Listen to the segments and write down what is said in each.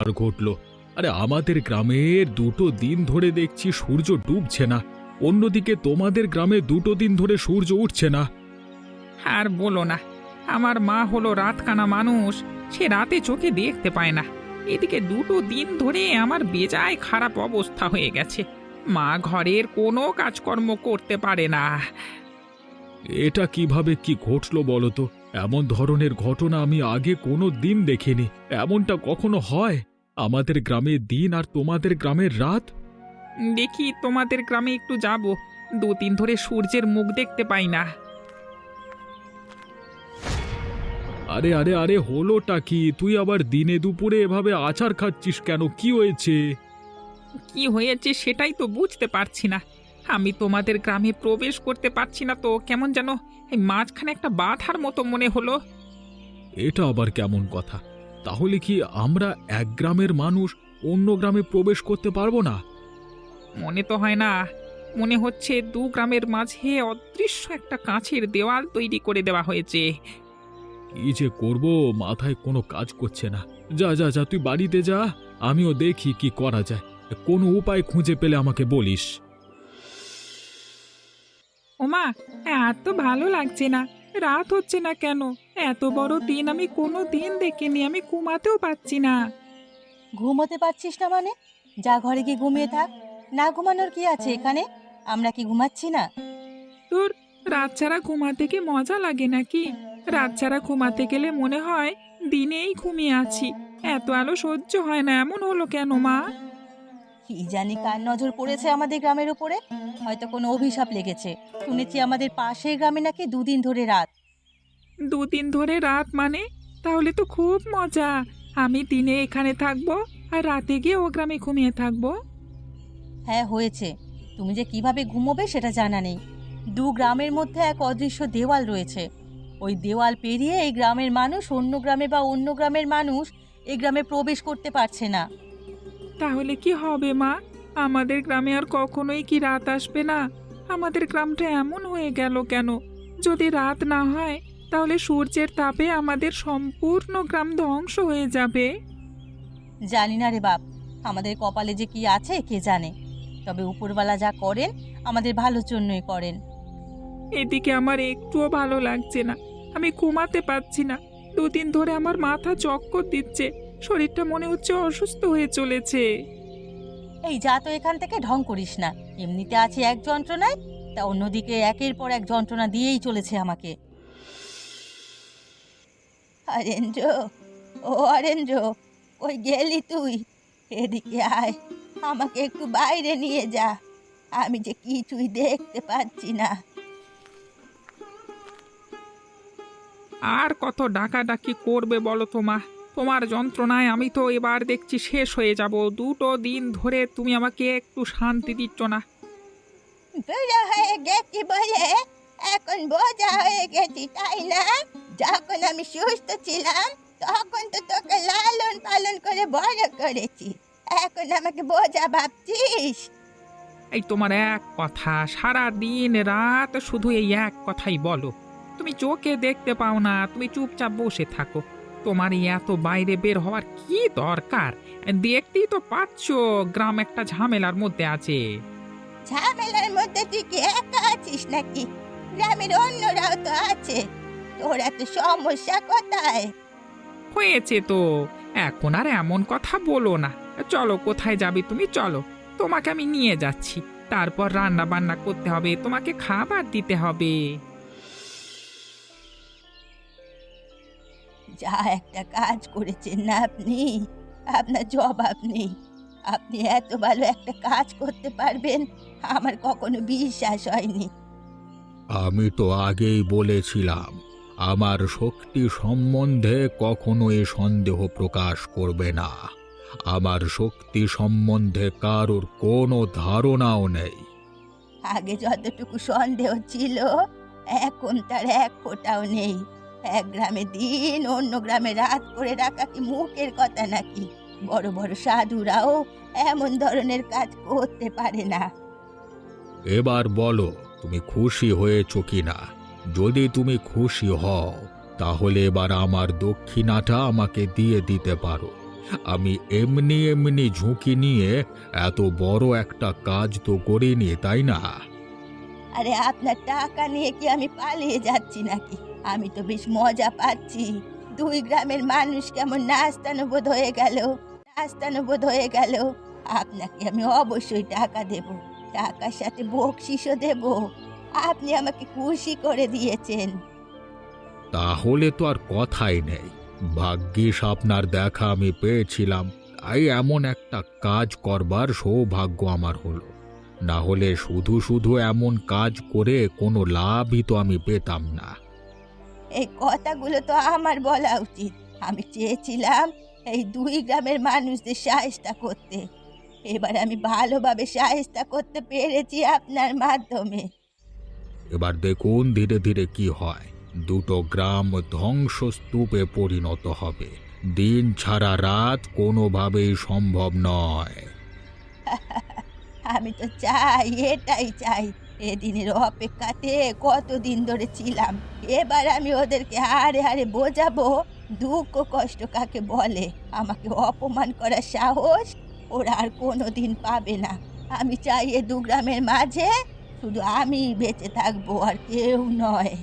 আর ঘটলো। আরে আমাদের গ্রামের দুটো দিন ধরে দেখছি সূর্য ডুবছে না। অন্যদিকে তোমাদের গ্রামে দুটো দিন ধরে সূর্য উঠছে না। আর বলো না আমার মা হলো রাতকানা মানুষ সে রাতে চোখে দেখতে পায় না। এদিকে দুটো দিন ধরে আমার বেজায় খারাপ অবস্থা হয়ে গেছে। মা ঘরের কোনো কাজকর্ম করতে পারে না। এটা কীভাবে কি ঘটলো বলো তো? এমন ধরনের ঘটনা আমি আগে কোনো দিন দেখিনি। এমনটা কখনো হয়? আমাদের গ্রামে দিন আর তোমাদের গ্রামের রাত? দেখি তোমাদের গ্রামে একটু যাব। দু দিন ধরে সূর্যের মুখ দেখতে পাই না। আরে আরে আরে হলোটা কি? তুই আবার দিনে দুপুরে এভাবে আচার খাচ্ছিস কেন? কি হয়েছে? কি হয়েছে সেটাই তো বুঝতে পারছি না। আমি তোমাদের গ্রামে প্রবেশ করতে পারছি না তো কেমন যেন এই মাঝখানে একটা বাধার মতো মনে হলো। এটা আবার কেমন কথা? তাহলে কি আমরা এক গ্রামের মানুষ অন্য গ্রামে প্রবেশ করতে পারব না? মনে তো হয় না। মনে হচ্ছে দু গ্রামের মাঝে অদৃশ্য একটা কাঁচের দেওয়াল তৈরি করে দেওয়া হয়েছে। কি যে করব মাথায় কোনো কাজ করছে না। যা যা যা তুই বাড়িতে যা আমিও দেখি কি করা যায়। কোনো উপায় খুঁজে পেলে আমাকে বলিস। ওমা এত ভালো লাগছে না। রাত হচ্ছে না কেন? এত বড় দিন আমি কোনো দিন দেখিনি আমি ঘুমাতেও পাচ্ছি না। ঘুমোতে পারছিস না মানে? যা ঘরে গিয়ে ঘুমিয়ে থাক। না ঘুমানোর কি আছে এখানে? আমরা কি ঘুমাচ্ছি না? তোর রাত ছাড়া ঘুমাতে কি মজা লাগে নাকি? রাত ছাড়া ঘুমাতে গেলে মনে হয় দিনেই ঘুমিয়ে আছি। এত আলো সহ্য হয় না এমন হলো কেন মা? কি জানি কার নজর পড়েছে আমাদের গ্রামের উপরে? হয়তো কোনো অভিশাপ লেগেছে। শুনেছি আমাদের পাশের গ্রামে নাকি দুদিন ধরে রাত। দুদিন ধরে রাত মানে? তাহলে তো খুব মজা। আমি দিনে এখানে থাকব আর রাতে গিয়ে ও গ্রামে ঘুমিয়ে থাকব। হ্যাঁ হয়েছে। তুমি যে কীভাবে ঘুমোবে সেটা জানা নেই। দু গ্রামের মধ্যে এক অদৃশ্য দেওয়াল রয়েছে। ওই দেওয়াল পেরিয়ে এই গ্রামের মানুষ অন্য গ্রামে বা অন্য গ্রামের মানুষ এই গ্রামে প্রবেশ করতে পারছে না। তাহলে কি হবে মা? আমাদের গ্রামে আর কখনোই কি রাত আসবে না? আমাদের গ্রামটা এমন হয়ে গেল কেন? যদি রাত না হয় তাহলে সূর্যের তাপে আমাদের সম্পূর্ণ গ্রাম ধ্বংস হয়ে যাবে। জানি না রে বাপ আমাদের কপালে যে কি আছে কে জানে? তবে উপরওয়ালা যা করেন আমাদের ভালোর জন্যই করেন। এদিকে আমার একটুও ভালো লাগছে না। আমি ঘুমাতে পারছি না। দুদিন ধরে আমার মাথা চক্কর দিচ্ছে। শরীরটা মনে হচ্ছে অসুস্থ হয়ে চলেছে। এই যা তো এখান থেকে ঢং করিস না। এমনিতে আছে এক যন্ত্রণায় তা অন্যদিকে একের পর এক যন্ত্রণা দিয়েই চলেছে আমাকে। অরেঞ্জ ও অরেঞ্জ ওই গেলি তুই? এদিকে আয় আমাকে একটু বাইরে নিয়ে যা। আমি যে কিছুই দেখতে পাচ্ছি না। আর কত ডাকাডাকি করবে বলো তোমা তোমার যন্ত্রণায় আমি তো এবার দেখছি শেষ হয়ে যাব। দুটো দিন ধরে তুমি আমাকে একটু শান্তি দিচ্ছ না। বুড়ো হয়ে গেছি বলে এখন বোঝা হয়ে গেছি তাই না? যখন আমি সুস্থ ছিলাম তখন তো তোকে লালন পালন করে বড় করেছি। এখন আমাকে বোঝা ভাবছিস? এই তোমার এক কথা সারা দিন রাত শুধু এই এক কথাই বলো। তুমি চোখে দেখতে পাও না তুমি চুপচাপ বসে থাকো। তোমার এই এত বাইরে বের হওয়ার কি দরকার? দেখতেই তো পাচ্ছ গ্রাম একটা ঝামেলার মধ্যে আছে। ঝামেলার মধ্যে তুই কি একা আছিস নাকি? গ্রামের অন্যরাও তো আছে। তোর এত সমস্যা কোথায়? হয়েছে তো। এখন আর এমন কথা বলো না। চলো কোথায় যাবে তুমি? চলো। তোমাকে আমি নিয়ে যাচ্ছি। তারপর রান্না বান্না করতে হবে তোমাকে খাবার দিতে হবে। যা একটা কাজ করেছেন না আপনি? আপনার জবাব নেই। আপনি এত ভালো একটা কাজ করতে পারবেন আমার কখনো বিশ্বাস হয়নি। আমি তো আগেই বলেছিলাম আমার শক্তি সম্বন্ধে কখনোই সন্দেহ প্রকাশ করবে না। আমার শক্তি সম্বন্ধে কারোর কোনো ধারণাও নেই। আগে যতটুকু সন্দেহ ছিল এখন তার এক ফোঁটাও নেই। এক গ্রামে দিন অন্য গ্রামে রাত করে রাখা কি মুখের কথা নাকি? বড় বড় সাধুরাও এমন ধরনের কাজ করতে পারে না। এবার বলো তুমি খুশি হয়েছ কিনা? যদি তুমি খুশি হও তাহলে এবার আমার দক্ষিণাটা আমাকে দিয়ে দিতে পারো। আমি এমনি এমনি ঝুঁকি নিয়ে এত বড় একটা কাজ তো করিনি তাই না? আরে আপনার টাকা নিয়ে কি আমি পালিয়ে যাচ্ছি নাকি? আমি তো বেশ মজা পাচ্ছি। দুই গ্রামের মানুষ কেমন নাস্তানুবোধ হয়ে গেল? নাস্তানুবোধ হয়ে গেল। আপনাকে আমি অবশ্যই টাকা দেব। টাকার সাথে বকশিসও দেব। আপনি আমাকে খুশি করে দিয়েছেন। তাহলে তো আর কথাই নেই। ভাগ্যিস আপনার দেখা আমি পেয়েছিলাম। তাই এমন একটা কাজ করবার সৌভাগ্য আমার হলো। না হলে শুধু শুধু এমন কাজ করে কোনো লাভই তো আমি পেতাম না। এই কথাগুলো তো আমার বলা উচিত। আমি চেয়েছিলাম এই দুই গ্রামের মানুষদের সাহেস্তা করতে। এবার আমি ভালোভাবে সাহেস্তা করতে পেরেছি আপনার মাধ্যমে। এবার দেখুন ধীরে ধীরে কি হয়। দুটো গ্রাম ধ্বংসস্তূপে পরিণত হবে। দিন ছাড়া রাত কোনোভাবেই সম্ভব নয়। আমি তো চাই এটাই চাই। এদিনের অপেক্ষাতে কতদিন ধরে ছিলাম। এবার আমি ওদেরকে হারে হারে বোঝাবো, দুঃখ কষ্ট কাকে বলে? আমাকে অপমান করার সাহস ওরা আর কোনো দিন পাবে না। আমি চাই এ দু গ্রামের মাঝে শুধু আমি বেঁচে থাকব আর কেউ নয়।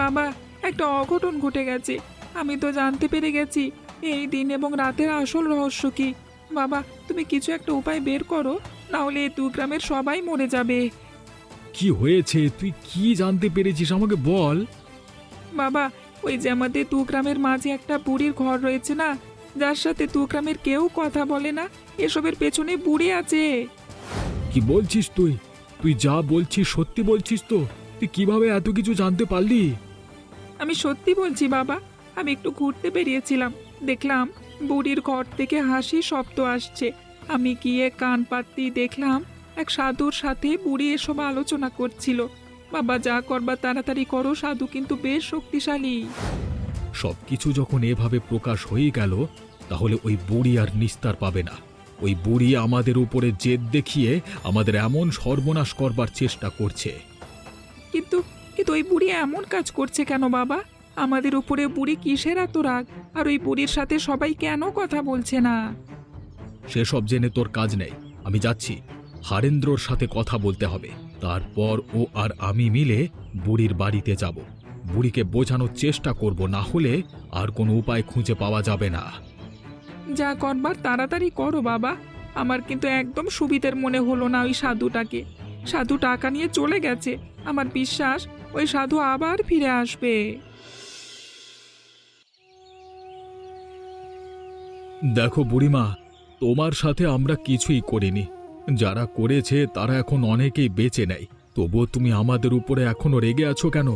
বাবা একটা অঘটন ঘটে গেছে। আমি তো জানতে পেরে গেছি এই দিন এবং রাতের আসল রহস্য কি? বাবা তুমি কিছু একটা উপায় বের করো না হলে এই দু গ্রামের সবাই মরে যাবে। কি হয়েছে? তুই কি জানতে পেরেছিস আমাকে বল? বাবা ওই যে আমাদের দু গ্রামের মাঝে একটা বুড়ির ঘর রয়েছে না? যার সাথে দু গ্রামের কেউ কথা বলে না এসবের পেছনে বুড়ি আছে। কি বলছিস তুই? তুই যা বলছিস সত্যি বলছিস তো? তুই কীভাবে এত কিছু জানতে পারলি? আমি সত্যি বলছি বাবা আমি একটু ঘুরতে বেরিয়েছিলাম। দেখলাম বুড়ির ঘর থেকে হাসি শব্দ আসছে। আমি গিয়ে কান পাততে দেখলাম এক সাধুর সাথে বুড়ি এসব আলোচনা করছিল। বাবা যা করবা তাড়াতাড়ি করো সাধু কিন্তু বেশ শক্তিশালী। সবকিছু যখন এভাবে প্রকাশ হয়ে গেল তাহলে ওই বুড়ি আর নিস্তার পাবে না। ওই বুড়ি আমাদের উপরে জেদ দেখিয়ে আমাদের এমন সর্বনাশ করবার চেষ্টা করছে। কিন্তু কিন্তু ওই বুড়ি এমন কাজ করছে কেন বাবা? আমাদের উপরে বুড়ি কিসের এত রাগ? আর ওই বুড়ির সাথে সবাই কেন কথা বলছে না? সেসব জেনে তোর কাজ নেই। আমি যাচ্ছি। হারেন্দ্রর সাথে কথা বলতে হবে। তারপর ও আর আমি মিলে বুড়ির বাড়িতে যাব। বুড়িকে বোঝানোর চেষ্টা করব না হলে আর কোনো উপায় খুঁজে পাওয়া যাবে না। যা করবার তাড়াতাড়ি করো বাবা। আমার কিন্তু একদম সুবিধের মনে হলো না ওই সাধুটাকে। সাধু টাকা নিয়ে চলে গেছে। আমার বিশ্বাস ওই সাধু আবার ফিরে আসবে। দেখো বুড়িমা তোমার সাথে আমরা কিছুই করিনি। যারা করেছে তারা এখন অনেকেই বেঁচে নেই। তবুও তুমি আমাদের উপরে এখনও রেগে আছো কেন?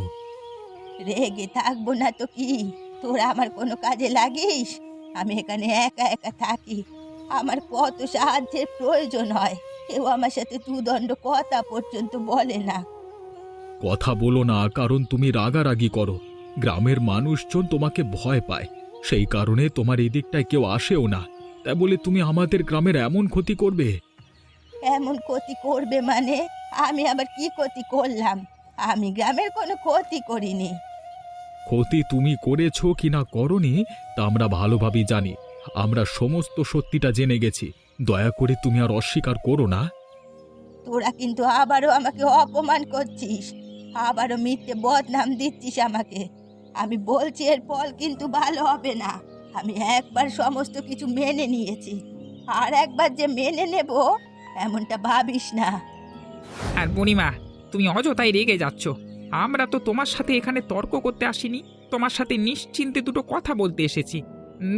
রেগে থাকব না তো কি? তোরা আমার কোনো কাজে লাগিস? আমি এখানে একা একা থাকি। আমার কত সাহায্যের প্রয়োজন হয়। কেউ আমার সাথে দুদণ্ড কথা পর্যন্ত বলে না। কথা বলো না কারণ তুমি রাগারাগি করো। গ্রামের মানুষজন তোমাকে ভয় পায়। সেই কারণে তোমার এদিকটায় কেউ আসেও না। তাই বলে তুমি আমাদের গ্রামের এমন ক্ষতি করবে? এমন ক্ষতি করবে মানে? আমি আবার কি ক্ষতি করলাম? আমি গ্রামের কোনো ক্ষতি করিনি। ক্ষতি তুমি করেছ কি না করনি তা আমরা ভালোভাবেই জানি। আমরা সমস্ত সত্যিটা জেনে গেছি। দয়া করে তুমি আর অস্বীকার করো না। তোরা কিন্তু আবারও আমাকে অপমান করছিস। আবারও মিথ্যে বদনাম দিচ্ছিস আমাকে। আমি বলছি এর ফল কিন্তু ভালো হবে না। আমি একবার সমস্ত কিছু মেনে নিয়েছি। আর একবার যে মেনে নেব এমনটা ভাবিস না। আর বুড়িমা তুমি অযথাই রেগে যাচ্ছ। আমরা তো তোমার সাথে এখানে তর্ক করতে আসিনি। তোমার সাথে নিশ্চিন্তে দুটো কথা বলতে এসেছি।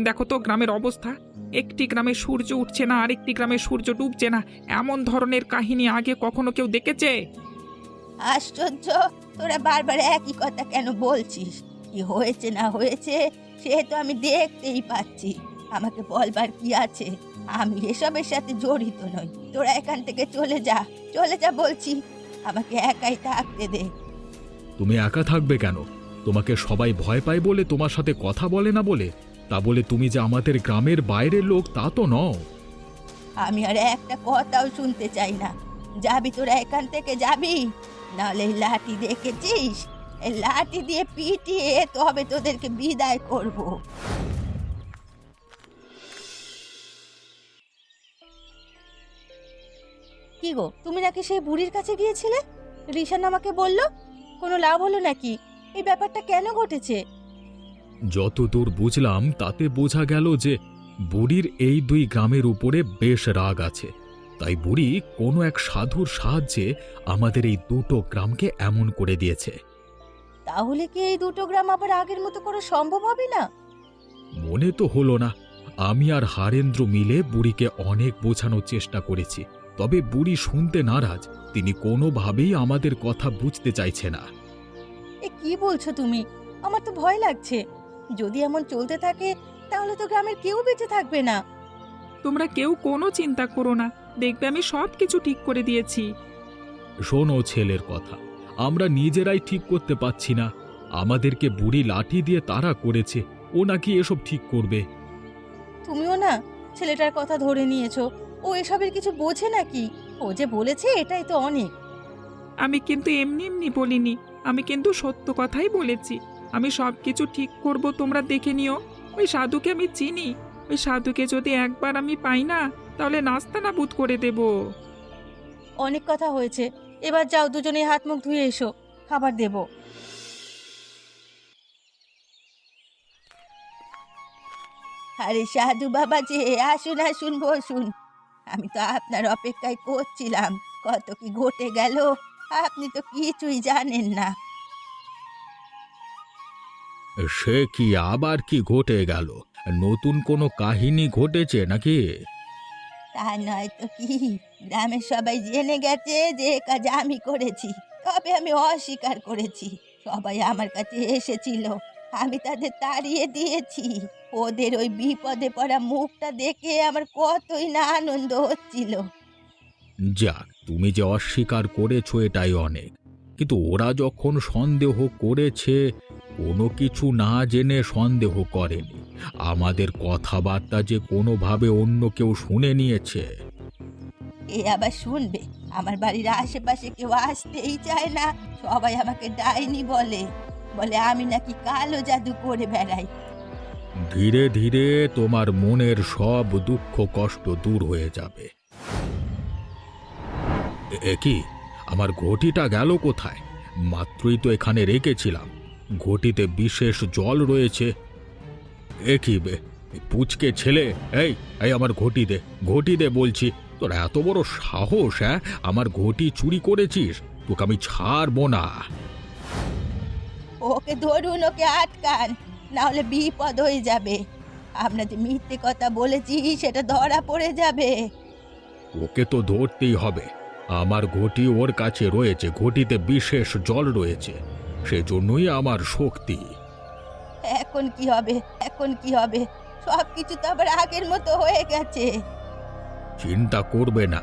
দেখো তো গ্রামের অবস্থা। একটি গ্রামে সূর্য উঠছে না আরেকটি গ্রামে সূর্য ডুবছে না। এমন ধরনের কাহিনী আগে কখনো কেউ দেখেছে? আশ্চর্য! তোরা বারবার একই কথা কেন বলছিস? কি হয়েছে না হয়েছে সে তো আমি দেখতেই পাচ্ছি। আমাকে বলবার কি আছে? আমি এসবের সাথে জড়িত নই। তোরা এখান থেকে চলে যা চলে যা বলছি। আমাকে একাই থাকতে দে। তুমি একা থাকবে কেন? তোমাকে সবাই ভয় পায় বলে তোমার সাথে কথা বলে না বলে? তা বলে তুমি যে আমাদের গ্রামের বাইরের লোক তা তো নও। আমি আর একটা কথাও শুনতে চাই না। যাবি তোরা এখান থেকে যাবি? নাহলে লাঠি দেখেছিস? লাঠি দিয়ে পিটিয়ে তবে তোদেরকে বিদায় করব। কি গো, তুমি নাকি সেই বুড়ির কাছে গিয়েছিলে? রিশান আমাকে বলল, কোনো লাভ হলো নাকি? এই ব্যাপারটা কেন ঘটেছে? যতদূর বুঝলাম, তাতে বোঝা গেল যে বুড়ির এই দুই গ্রামের উপরে বেশ রাগ আছে। তাই বুড়ি কোনো এক সাধুর সাহায্যে আমাদের এই দুটো গ্রামকে এমন করে দিয়েছে। তাহলে কি এই দুটো গ্রাম আবার আগের মতো করা সম্ভব হবে না? মনে তো হলো না। আমি আর হারেন্দ্র মিলে বুড়িকে অনেক বোঝানোর চেষ্টা করেছি। তবে বুড়ি শুনতে নারাজ। তিনি কোনোভাবেই আমাদের কথা বুঝতে চাইছে না। এ কি বলছো তুমি? আমার তো ভয় লাগছে। যদি এমন চলতে থাকে তাহলে তো গ্রামের কেউ বেঁচে থাকবে না। তোমরা কেউ কোনো চিন্তা করো না। দেখবে আমি সব কিছু ঠিক করে দিয়েছি। শোনো ছেলের কথা। আমরা নিজেরাই ঠিক করতে পাচ্ছি না। আমাদেরকে বুড়ি লাঠি দিয়ে তারা করেছে। ও নাকি এসব ঠিক করবে। তুমিও না ছেলেটার কথা ধরে নিয়েছো। ও এসবের কিছু বোঝে নাকি? ও যে বলেছে এটাই তো অনেক। আমি কিন্তু এমনি এমনি বলিনি। আমি কিন্তু সত্য কথাই বলেছি। আমি সব কিছু ঠিক করব তোমরা দেখে নিও। ওই সাধুকে আমি চিনি। ওই সাধুকে যদি একবার আমি পাই না তাহলে নাস্তা নাবুদ করে দেব। অনেক কথা হয়েছে। এবার যাও, দুজনে হাত মুখ ধুয়ে এসো। খাবার দেব। আরে সাধু বাবা যে, আসুন আসুন, বসুন। আমি তো আপনার অপেক্ষায় করছিলাম। কত কি ঘটে গেল, আপনি তো কিছুই জানেন না। সে কি আবার কি ঘটে গেল? নতুন কোনো কাহিনী ঘটেছে নাকি? তা নয় তো কি? গ্রামের সবাই জেনে গেছে যে কাজ আমি করেছি, তবে আমি অস্বীকার করেছি। সবাই আমার কাছে এসেছিল, আমি তাদের তাড়িয়ে দিয়েছি। ওদের ওই বিপদে পড়া মুখটা দেখে আমার কতই না আনন্দ হচ্ছিল। যাক, তুমি যে অস্বীকার করেছ এটাই অনেক, কিন্তু ওরা যখন সন্দেহ করেছে, কোনো কিছু না জেনে সন্দেহ করেনি। আমাদের কথাবার্তা যে কোনোভাবে অন্য কেউ শুনে নিয়েছে। এ আবার শুনবে আমার বাড়ির আশেপাশে কেউ আসতেই চায় না সবাই আমাকে ডাইনি বলে বলে আমি নাকি কালো জাদু করে বেড়াই। ধীরে ধীরে তোমার মনের সব দুঃখ কষ্ট দূর হয়ে যাবে। এ- কি? আমার ঘটিটা গেল কোথায়? মাত্রই তো এখানে রেখেছিলাম। ঘটিতে বিশেষ জল রয়েছে। এ কি বে? পুচকে ছেলে? এই এই আমার ঘটি দে ঘটি দে বলছি। তোর এত বড় সাহস হ্যাঁ? আমার ঘটি চুরি করেছিস তোকে আমি ছাড়বো না। ওকে ধরুন ওকে আটকান না হলে বিপদ হয়ে যাবে। আমরা যে মিথ্যে কথা বলেছি সেটা ধরা পড়ে যাবে। ওকে তো ধরতেই হবে। আমার ঘটি ওর কাছে রয়েছে ঘটিতে বিশেষ জল রয়েছে। সেজন্যই আমার শক্তি। এখন কি হবে? এখন কি হবে? সব কিছু তো আবার আগের মতো হয়ে গেছে। চিন্তা করবে না।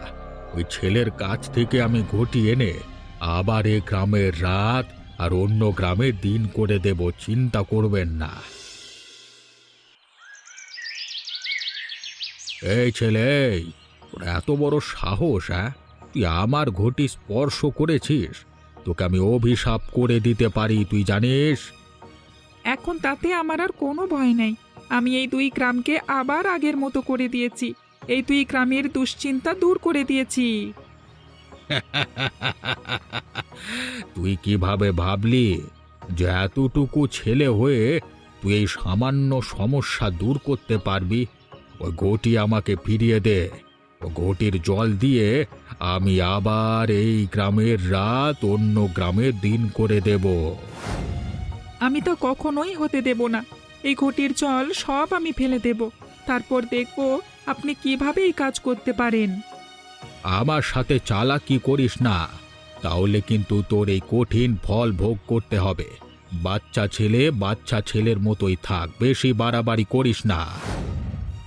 ওই ছেলের কাছ থেকে আমি ঘটি এনে আবার এ গ্রামের রাত আর অন্য গ্রামে দিন করে দেব, চিন্তা করবেন না। এই ছেলে এত বড় সাহস হ্যাঁ? তুই আমার ঘটি স্পর্শ করেছিস। তোকে আমি অভিশাপ করে দিতে পারি, তুই জানিস? এখন তাতে আমার আর কোনো ভয় নেই। আমি এই দুই গ্রামকে আবার আগের মতো করে দিয়েছি। এই দুই গ্রামের দুশ্চিন্তা দূর করে দিয়েছি। তুই কীভাবে ভাবলি যে এতটুকু ছেলে হয়ে তুই এই সামান্য সমস্যা দূর করতে পারবি? ওই ঘটি আমাকে ফিরিয়ে দে। ও ঘটির জল দিয়ে আমি আবার এই গ্রামের রাত অন্য গ্রামের দিন করে দেব। আমি তো কখনোই হতে দেব না। এই ঘটির জল সব আমি ফেলে দেব। তারপর দেখব আপনি কীভাবে এই কাজ করতে পারেন। আমার সাথে চালাকি করিস না। তাহলে কিন্তু তোর এই কঠিন ফল ভোগ করতে হবে। বাচ্চা ছেলে বাচ্চা ছেলের মতোই থাক বেশি বাড়াবাড়ি করিস না।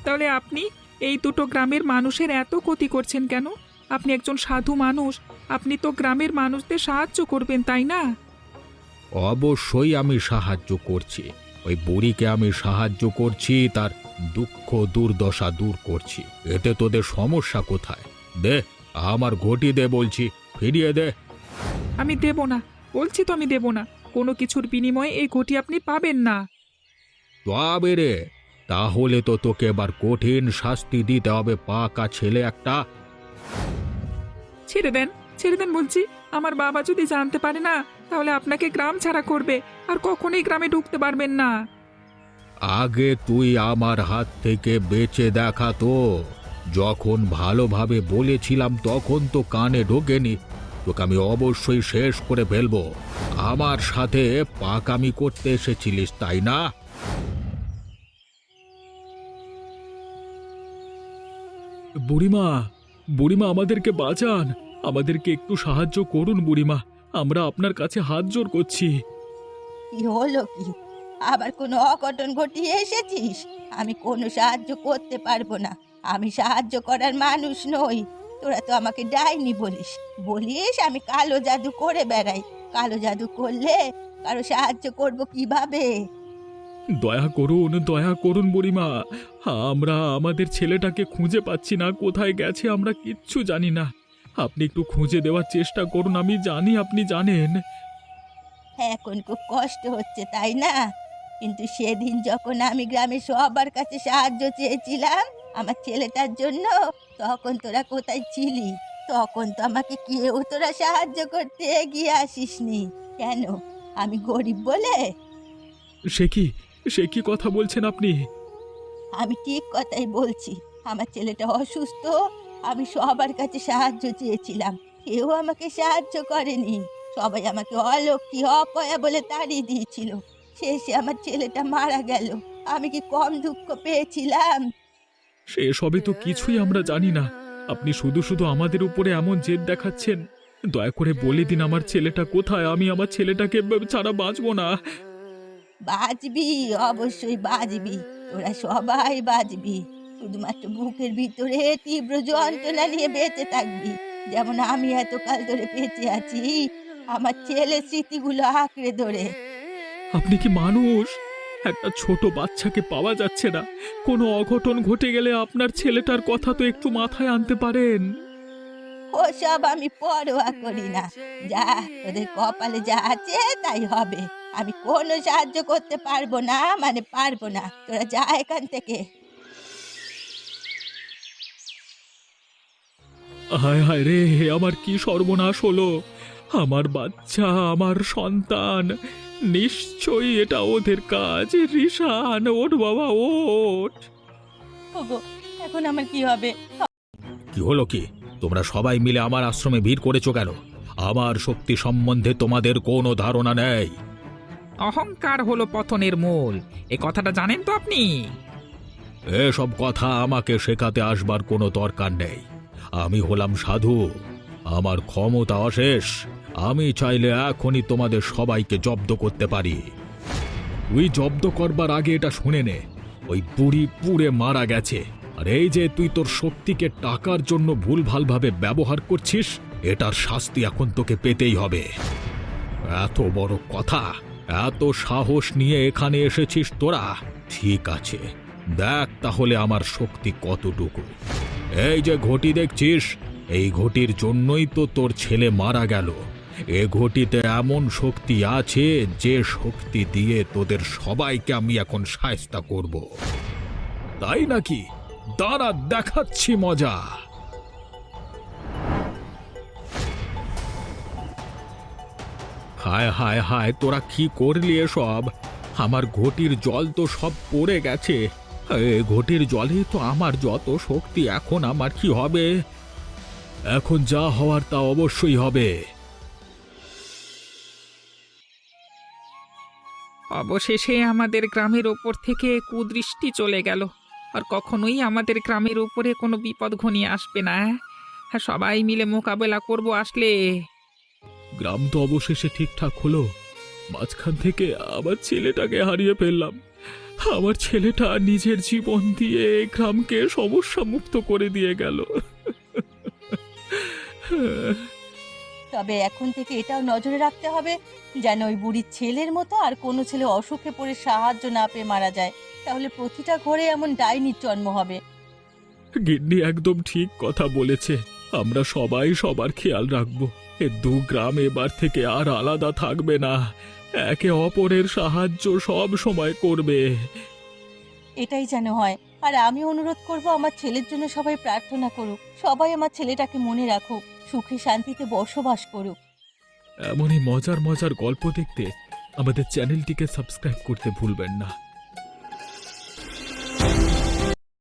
তাহলে আপনি এই দুটো গ্রামের মানুষের এত ক্ষতি করছেন কেন? আপনি একজন সাধু মানুষ আপনি তো গ্রামের মানুষদের সাহায্য করবেন তাই না? অবশ্যই আমি সাহায্য করছি। ওই বুড়িকে আমি সাহায্য করছি তার দুঃখ দুর্দশা দূর করছি। এতে তোদের সমস্যা কোথায়? দে আমার ঘটি দে বলছি ফিরিয়ে দে। আমি দেব না বলছি তো আমি দেব না। কোনো কিছুর বিনিময়ে এই ঘটি আপনি পাবেন না। তবে রে তাহলে তো তোকে এবার কঠিন শাস্তি দিতে হবে পাকা ছেলে একটা। ছেড়ে দেন ছেড়ে দেন বলছি। আমার বাবা যদি জানতে পারে না তাহলে আপনাকে গ্রাম ছাড়া করবে। আর কখনোই গ্রামে ঢুকতে পারবেন না। আগে তুই আমার হাত থেকে বেঁচে দেখা তো। যখন ভালোভাবে বলেছিলাম, তখন তো কানে ঢোকেনি। তোকে আমি অবশ্যই শেষ করে ফেলব। আমার সাথে পাকামি করতে এসেছিলিস, তাই না? বুড়িমা বুড়িমা, আমাদেরকে বাঁচান। আমাদেরকে একটু সাহায্য করুন বুড়িমা। আমরা আপনার কাছে হাত জোর করছি। কি হলো কি? আবার কোনো অঘটন ঘটিয়ে এসেছিস? আমি কোনো সাহায্য করতে পারব না। আমি সাহায্য করার মানুষ নই। তোরা তো আমাকে ডাইনি বলিস। বলিস আমি কালো জাদু করে বেড়াই। কালো জাদু করলে কারও সাহায্য করব কীভাবে? দয়া করুন দয়া করুন বুড়িমা। আমরা আমাদের ছেলেটাকে খুঁজে পাচ্ছি না। কোথায় গেছে আমরা কিচ্ছু জানি না। আপনি একটু খুঁজে দেওয়ার চেষ্টা করুন আমি জানি আপনি জানেন। এখন খুব কষ্ট হচ্ছে তাই না? কিন্তু সেদিন যখন আমি গ্রামে সবার কাছে সাহায্য চেয়েছিলাম আমার ছেলেটার জন্য তখন তোরা কোথায় ছিলি? তখন তো আমাকে কেউ তোরা সাহায্য করতে এগিয়ে আসিসনি। কেন? আমি গরিব বলে? সে কি? সে কি কথা বলছেন আপনি? আমি ঠিক কথাই বলছি। আমার ছেলেটা অসুস্থ আমি সবার কাছে সাহায্য চেয়েছিলাম। কেউ আমাকে সাহায্য করেনি। সবাই আমাকে অলক্ষী অপয়া বলে তাড়িয়ে দিয়েছিল। শেষে আমার ছেলেটা মারা গেল। আমি কি কম দুঃখ পেয়েছিলাম? সে সবে তো কিছুই আমরা জানি না। আপনি শুধু শুধু আমাদের উপরে এমন জেদ দেখাচ্ছেন। দয়া করে বলে দিন আমার ছেলেটা কোথায়? আমি আমার ছেলেটাকে ছাড়া বাঁচবো না। বাজবি অবশ্যই বাজবি তোরা সবাই বাজবি শুধুমাত্র বুকের ভিতরে তীব্র যন্ত্রণা নিয়ে বেঁচে থাকবি। যেমন আমি এতকাল ধরে বেঁচে আছি আমার ছেলের স্মৃতিগুলো আঁকড়ে ধরে। আপনি কি মানুষ? একটা ছোট বাচ্চাকে পাওয়া যাচ্ছে না। কোনো অঘটন ঘটে গেলে আপনার ছেলেটার কথা তো একটু মাথায় আনতে পারেন। ওসব আমি পরোয়া করি না। যা তোদের কপালে যা আছে তাই হবে। আমি কোনো সাহায্য করতে পারব না মানে পারব না। তোরা যা এখান থেকে। হায় হায় রে আমার কি সর্বনাশ হলো? আমার বাচ্চা আমার সন্তান নিশ্চয়ই এটা ওদের কাজ। রিশান ওঠ বাবা ওঠ। ওগো এখন আমার কি হবে? কি হলো কি? তোমরা সবাই মিলে আমার আশ্রমে ভিড় করেছ কেন? আমার শক্তি সম্বন্ধে তোমাদের কোনো ধারণা নেই। অহংকার হলো পতনের মূল। এ কথাটা জানেন তো আপনি? এসব কথা আমাকে শেখাতে আসবার কোনো দরকার নেই। আমি হলাম সাধু। আমার ক্ষমতা অশেষ। আমি চাইলে এখনই তোমাদের সবাইকে জব্দ করতে পারি। তুই জব্দ করবার আগে এটা শুনে নে। ওই বুড়ি পুড়ে মারা গেছে। আর এই যে তুই তোর শক্তিকে টাকার জন্য ভুলভালভাবে ব্যবহার করছিস, এটার শাস্তি এখন তোকে পেতেই হবে। এত বড় কথা। এত সাহস নিয়ে এখানে এসেছিস তোরা। ঠিক আছে। দেখ তাহলে আমার শক্তি কতটুকু। এই যে ঘটি দেখছিস, এই ঘটির জন্যই তো তোর ছেলে মারা গেল। এ ঘটিতে এমন শক্তি আছে যে শক্তি দিয়ে তোদের সবাইকে আমি এখন সায়স্তা করব। তাই নাকি? দাঁড়া, দেখাচ্ছি মজা। হায় হায় হায়, তোরা কি করলি এসব? আমার ঘটির জল তো সব পড়ে গেছে। এ ঘটির জলে তো আমার যত শক্তি এখন আমার কি হবে? এখন যা হওয়ার তা অবশ্যই হবে। অবশেষে আমাদের গ্রামের ওপর থেকে কুদৃষ্টি চলে গেল। আর কখনোই আমাদের গ্রামের উপরে কোনো বিপদ ঘনিয়ে আসবে না। হ্যাঁ সবাই মিলে মোকাবেলা করব আসলে। গ্রাম তো অবশেষে ঠিকঠাক হলো। মাঝখান থেকে আমার ছেলেটাকে হারিয়ে ফেললাম। আমার ছেলেটা নিজের জীবন দিয়ে গ্রামকে সমস্যা মুক্ত করে দিয়ে গেল। তবে এখন থেকে এটাও নজরে রাখতে হবে যেন ওই বুড়ির ছেলের মতো আর কোনো ছেলে অসুখে পড়ে সাহায্য না পেয়ে মারা যায়। তাহলে প্রতিটা ঘরে এমন ডাইনির জন্ম হবে। গিন্নি একদম ঠিক কথা বলেছে। আমরা সবাই সবার খেয়াল রাখব। এ দু গ্রাম এবার থেকে আর আলাদা থাকবে না। একে অপরের সাহায্য সব সময় করবে। এটাই যেন হয়। আর আমি অনুরোধ করব আমার ছেলের জন্য সবাই প্রার্থনা করুক। সবাই আমার ছেলেটাকে মনে রাখুক সুখে শান্তিতে বসবাস করুক। এমনই মজার মজার গল্প দেখতে আমাদের চ্যানেলটিকে সাবস্ক্রাইব করতে ভুলবেন না।